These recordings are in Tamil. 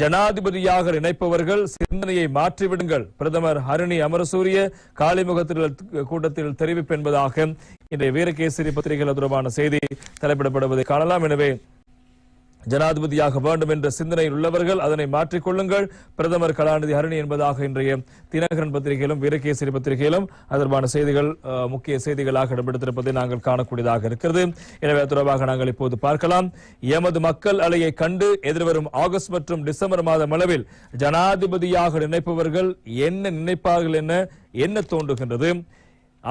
ஜனாதிபதியாக நினைப்பவர்கள் சிந்தனையை மாற்றிவிடுங்கள். பிரதமர் ஹரணி அமரசூரிய காலிமுகத்தில் கூட்டத்தில் தெரிவிப்பு என்பதாக இன்றைய வீரகேசரி பத்திரிகைகள் தொடர்பான செய்தி தலைப்பிடப்படுவதை காணலாம். எனவே ஜனாதிபதியாக வேண்டும் என்ற சிந்தனையில் உள்ளவர்கள் அதனை மாற்றிக்கொள்ளுங்கள். பிரதமர் கலாநிதி ஹரணி என்பதாக இன்றைய தினகரன் பத்திரிகையிலும் வீரகேசரி பத்திரிகையிலும் அதற்கான செய்திகள் முக்கிய செய்திகளாக இடம்பெடுத்திருப்பதை நாங்கள் காணக்கூடியதாக இருக்கிறது. எனவே தொடர்பாக நாங்கள் இப்போது பார்க்கலாம். எமது மக்கள் அலையை கண்டு எதிர்வரும் ஆகஸ்ட் மற்றும் டிசம்பர் மாதம் அளவில் ஜனாதிபதியாக நினைப்பவர்கள் என்ன நினைப்பார்கள் என்ன என்ன தோன்றுகின்றது?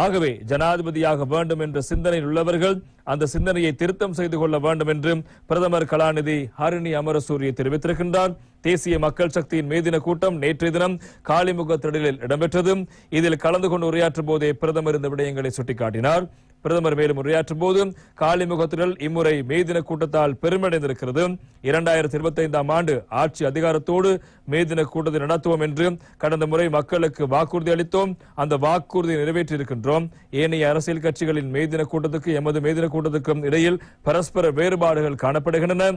ஆகவே ஜனாதிபதியாக வேண்டும் என்ற சிந்தனையில் உள்ளவர்கள் அந்த சிந்தனையை திருத்தம் செய்து கொள்ள வேண்டும் என்றும் பிரதமர் கலாநிதி ஹரிணி அமரசூரிய தெரிவித்திருக்கின்றார். தேசிய மக்கள் சக்தியின் மேதின கூட்டம் நேற்றைய தினம் காளிமுக திடலில் இடம்பெற்றது. இதில் கலந்து கொண்டு உரையாற்றும் போதே பிரதமர் இந்த விடயங்களை சுட்டிக்காட்டினார். பிரதமர் மேலும் உரையாற்றும் போது காளிமுகத்திடல் இம்முறை மேதின கூட்டத்தால் பெருமடைந்திருக்கிறது. இரண்டாயிரத்தி இருபத்தி ஐந்தாம் ஆண்டு ஆட்சி அதிகாரத்தோடு மேதின கூட்டத்தை நடத்துவோம் என்று கடந்த முறை மக்களுக்கு வாக்குறுதி அளித்தோம். அந்த வாக்குறுதியை நிறைவேற்றியிருக்கின்றோம். ஏனைய அரசியல் கட்சிகளின் மேதின கூட்டத்துக்கு எமது மேதின கூட்டத்துக்கும் இடையில் பரஸ்பர வேறுபாடுகள் காணப்படுகின்றன.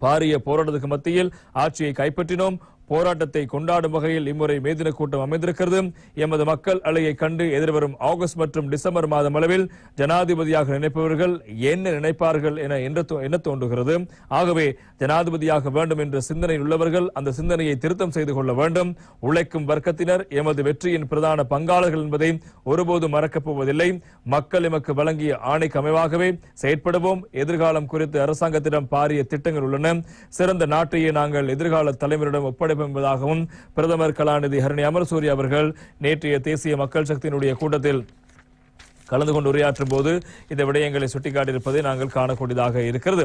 பாரிய போராட்டத்துக்கு மத்தியில் ஆட்சியை கைப்பற்றினோம். போராட்டத்தை கொண்டாடும் வகையில் இம்முறை மேதின கூட்டம் அமைந்திருக்கிறது. எமது மக்கள் அலையை கண்டு எதிர்வரும் ஆகஸ்ட் மற்றும் டிசம்பர் மாதம் அளவில் ஜனாதிபதியாக நினைப்பவர்கள் என்ன நினைப்பார்கள் என எண்ண தோன்றுகிறது. ஆகவே ஜனாதிபதியாக வேண்டும் என்ற சிந்தனை உள்ளவர்கள் அந்த சிந்தனையை திருத்தம் செய்து கொள்ள வேண்டும். உழைக்கும் வர்க்கத்தினர் எமது வெற்றியின் பிரதான பங்காளர்கள் என்பதை ஒருபோதும் மறக்கப் போவதில்லை. மக்கள் எமக்கு வழங்கிய ஆணைக்கு அமைவாகவே செயற்படுவோம். எதிர்காலம் குறித்து அரசாங்கத்திடம் பாரிய திட்டங்கள் உள்ளன. சிறந்த நாட்டையே நாங்கள் எதிர்கால தலைவரிடம் ஒப்படைப்போம் என்பதாகவும் பிரதமர் கலாநிதி ஹரணி அமர்சூரி அவர்கள் நேற்றைய தேசிய மக்கள் சக்தியினுடைய கூட்டத்தில் கலந்து கொண்டு உரையாற்றும் போது இந்த விடயங்களை சுட்டிக்காட்டியிருப்பதை நாங்கள் காணக்கூடியதாக இருக்கிறது.